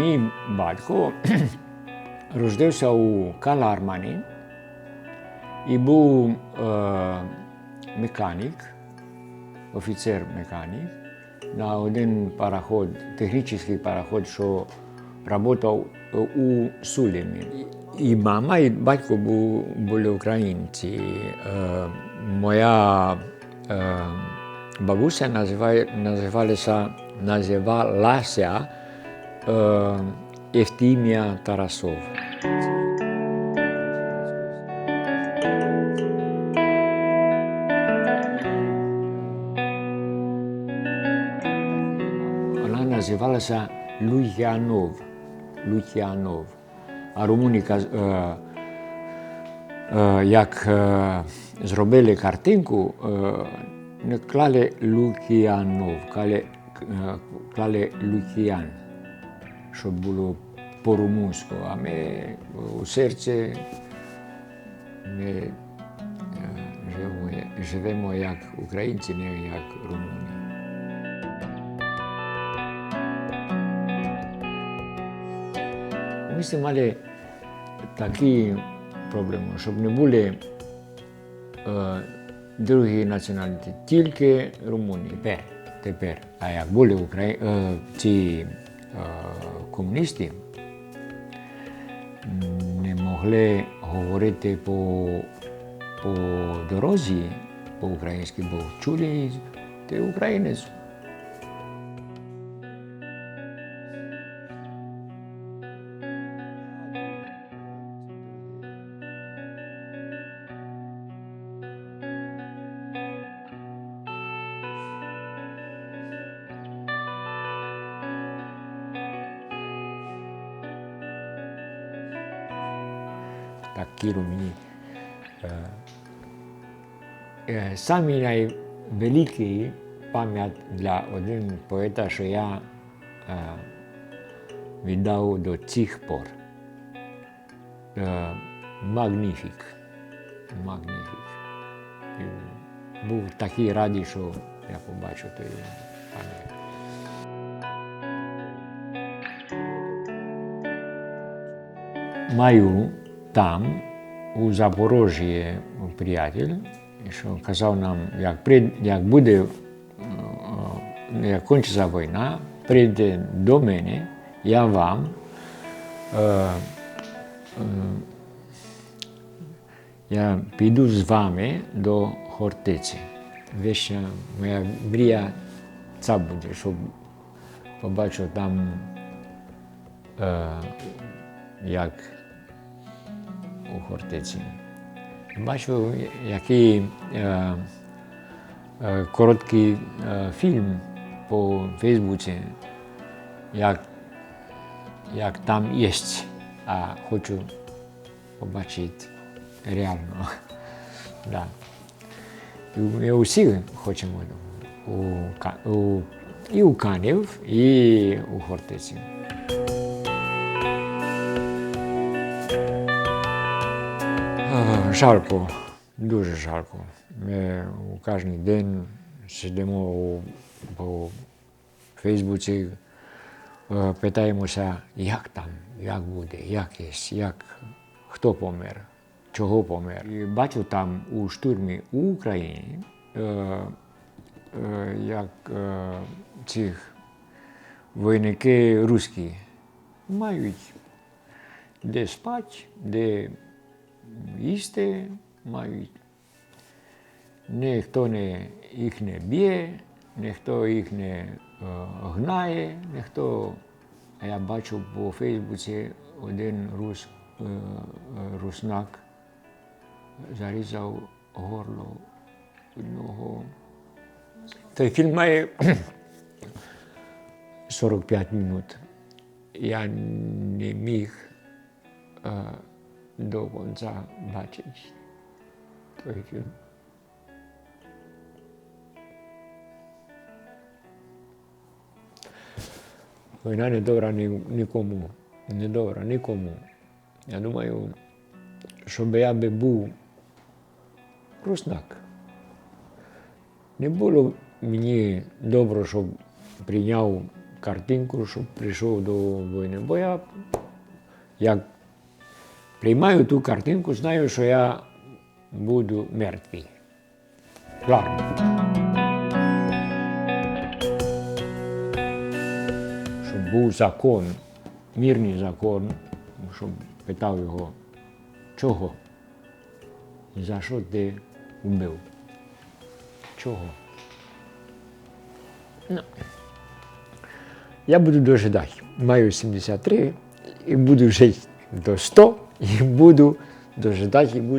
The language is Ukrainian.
Мій батько родився у Калармані і був е, механік, офіцер-механік на один пароход, технічний пароход, що працював у Сулемі. І мама, і батько бу- були українці. Е, моя е, бабуся називалася, називалася е, Ефтімія Тарасова. Вона називалася Лук'янов. Лук'янов. А румуни, каз- е, е, як е, зробили картинку, е, не клали Лук'янов, клали, е, клали Лук'ян, щоб було по-румунську. А ми у серці ми е, живемо, живемо як українці, не як румуни. Ми мали такі проблеми, щоб не були е, другі націоналітети, тільки румуни. Тепер, тепер. А як були Украї... е, ці е, комуністи, не могли говорити по, по дорозі по-українськи, бо чули, ти українець. Е, е, Самий найвеликий пам'ять для один поета, що я віддав до цих пор. Магніфік. Магніфік. Був такий радий, що я побачив той пам'ять. Маю там, у Запорожжі, приятель, що казав нам, як, прид, як буде, е, як кончиться війна, прийде до мене, я вам е, е, я піду з вами до Хортиці. Веща, моя мрія ця буде, щоб побачив там, е, як у Хортиці. Бачив, який е, е, короткий е, фільм по Фейсбуці, як, як там є, а хочу побачити реально. да. Ми усі хочемо у, у, і у Канів, і у Хортиці. Жарко, дуже жарко. Ми кожен день сидимо у, по Фейсбуці, е, питаємося, як там, як буде, як є, як, хто помер, чого помер. І бачу там у штурмі у Україні, е, е, як е, цих воїники руські мають де спати, де їсти мають. Ніхто не, їх не б'є, ніхто їх не е, гнає, ніхто. А я бачу по Фейсбуці один рус, е, е, руснак зарізав горло одного. Той фільм має 45 минут. Я не міг до кінця бачити той фільм. Війна не добра ні, нікому. Не добра нікому. Я думаю, щоб я би був руснак. Не було мені добре, щоб прийняв картинку, щоб прийшов до війни. Бо я як приймаю ту картинку, знаю, що я буду мертвий. Клар. Щоб був закон, мирний закон, щоб питав його, чого? І за що ти вбив? Чого? Ну, я буду дожидати. Маю 73 і буду жити до 100 і буду дожидати і буду